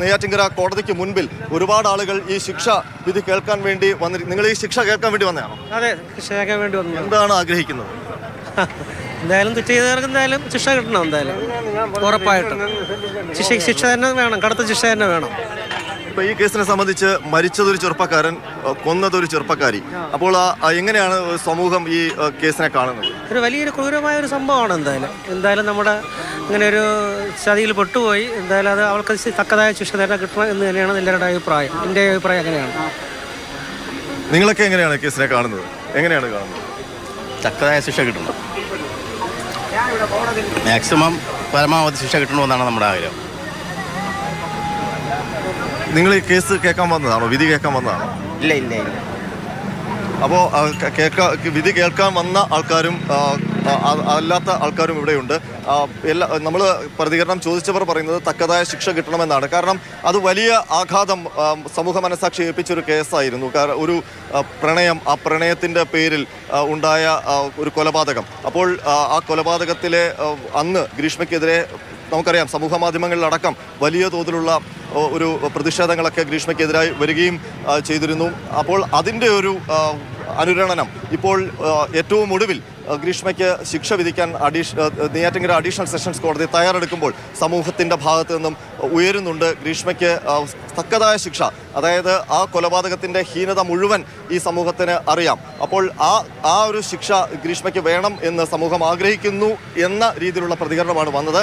നെയ്യാറ്റിങ്കര കോടതിക്ക് മുൻപിൽ ഒരുപാട് ആളുകൾ ഈ ശിക്ഷ വിധി കേൾക്കാൻ വേണ്ടി വന്നിരിക്കും നിങ്ങൾ ഈ ശിക്ഷ കേൾക്കാൻ വേണ്ടി വന്നതാണോ? അതെ ശിക്ഷ കേൾക്കാൻ വേണ്ടി വന്നു. എന്താണ് ആഗ്രഹിക്കുന്നത്? എന്തായാലും തെറ്റ് ചെയ്തവർക്ക് എന്തായാലും ശിക്ഷ കിട്ടണം എന്തായാലും. ഉറപ്പായിട്ടും. ശിക്ഷ ശിക്ഷ തന്നെ വേണം കടുത്ത ശിക്ഷ തന്നെ വേണം. ഇപ്പൊ ഈ കേസിനെ സംബന്ധിച്ച് മരിച്ചതൊരു ചെറുപ്പക്കാരൻ കൊന്നതൊരു ചെറുപ്പക്കാരി. അപ്പോൾ എങ്ങനെയാണ് സമൂഹം ഈ കേസിനെ കാണുന്നത്? ഒരു വലിയൊരു ക്രൂരമായ ഒരു സംഭവമാണ് എന്തായാലും. എന്തായാലും നമ്മുടെ ഇങ്ങനെ ഒരു ചതിയിൽ പെട്ടുപോയി. എന്തായാലും അത് അവൾക്ക് തക്കതായ ശിക്ഷ തന്നെ കിട്ടണം എന്ന് തന്നെയാണ് എല്ലാവരുടെ അഭിപ്രായം. എന്റെ അഭിപ്രായം അങ്ങനെയാണ് നിങ്ങളൊക്കെ എങ്ങനെയാണ് കേസിനെ കാണുന്നത്? എങ്ങനെയാണ് കാണുന്നത്? തക്കതായ ശിക്ഷ കിട്ടണം. മാക്സിമം പരമാവധി ശിക്ഷ കിട്ടണമെന്നാണ് നമ്മുടെ ആഗ്രഹം. നിങ്ങൾ ഈ കേസ് കേൾക്കാൻ വന്നതാണോ? വിധി കേൾക്കാൻ വന്നതാണോ? ഇല്ല ഇല്ല ഇല്ല. അപ്പോൾ കേൾക്കാ വിധി കേൾക്കാൻ വന്ന ആൾക്കാരും അല്ലാത്ത ആൾക്കാരും ഇവിടെയുണ്ട്. എല്ലാ നമ്മൾ പ്രതികരണം ചോദിച്ചവർ പറയുന്നത് തക്കതായ ശിക്ഷ കിട്ടണമെന്നാണ്. കാരണം അത് വലിയ ആഘാതം സമൂഹ മനസാക്ഷി ഏൽപ്പിച്ചൊരു കേസായിരുന്നു. കാരണം ഒരു പ്രണയം ആ പ്രണയത്തിന്റെ പേരിൽ ഉണ്ടായ ഒരു കൊലപാതകം. അപ്പോൾ ആ കൊലപാതകത്തിലെ അന്ന് ഗ്രീഷ്മയ്ക്കെതിരെ നമുക്കറിയാം സമൂഹ മാധ്യമങ്ങളിലടക്കം വലിയ തോതിലുള്ള ഒരു പ്രതിഷേധങ്ങളൊക്കെ ഗ്രീഷ്മയ്ക്കെതിരായി വരികയും ചെയ്തിരുന്നു. അപ്പോൾ അതിന്റെ ഒരു അനുരണനം ഇപ്പോൾ ഏറ്റവും ഒടുവിൽ ഗ്രീഷ്മയ്ക്ക് ശിക്ഷ വിധിക്കാൻ അഡീഷ നെയ്യാറ്റിങ്കര അഡീഷണൽ സെഷൻസ് കോടതി തയ്യാറെടുക്കുമ്പോൾ സമൂഹത്തിന്റെ ഭാഗത്തു നിന്നും ഉയരുന്നുണ്ട് ഗ്രീഷ്മയ്ക്ക് തക്കതായ ശിക്ഷ. അതായത് ആ കൊലപാതകത്തിന്റെ ഹീനത മുഴുവൻ ഈ സമൂഹത്തിന് അറിയാം. അപ്പോൾ ആ ആ ഒരു ശിക്ഷ ഗ്രീഷ്മയ്ക്ക് വേണം എന്ന് സമൂഹം ആഗ്രഹിക്കുന്നു എന്ന രീതിയിലുള്ള പ്രതികരണമാണ് വന്നത്.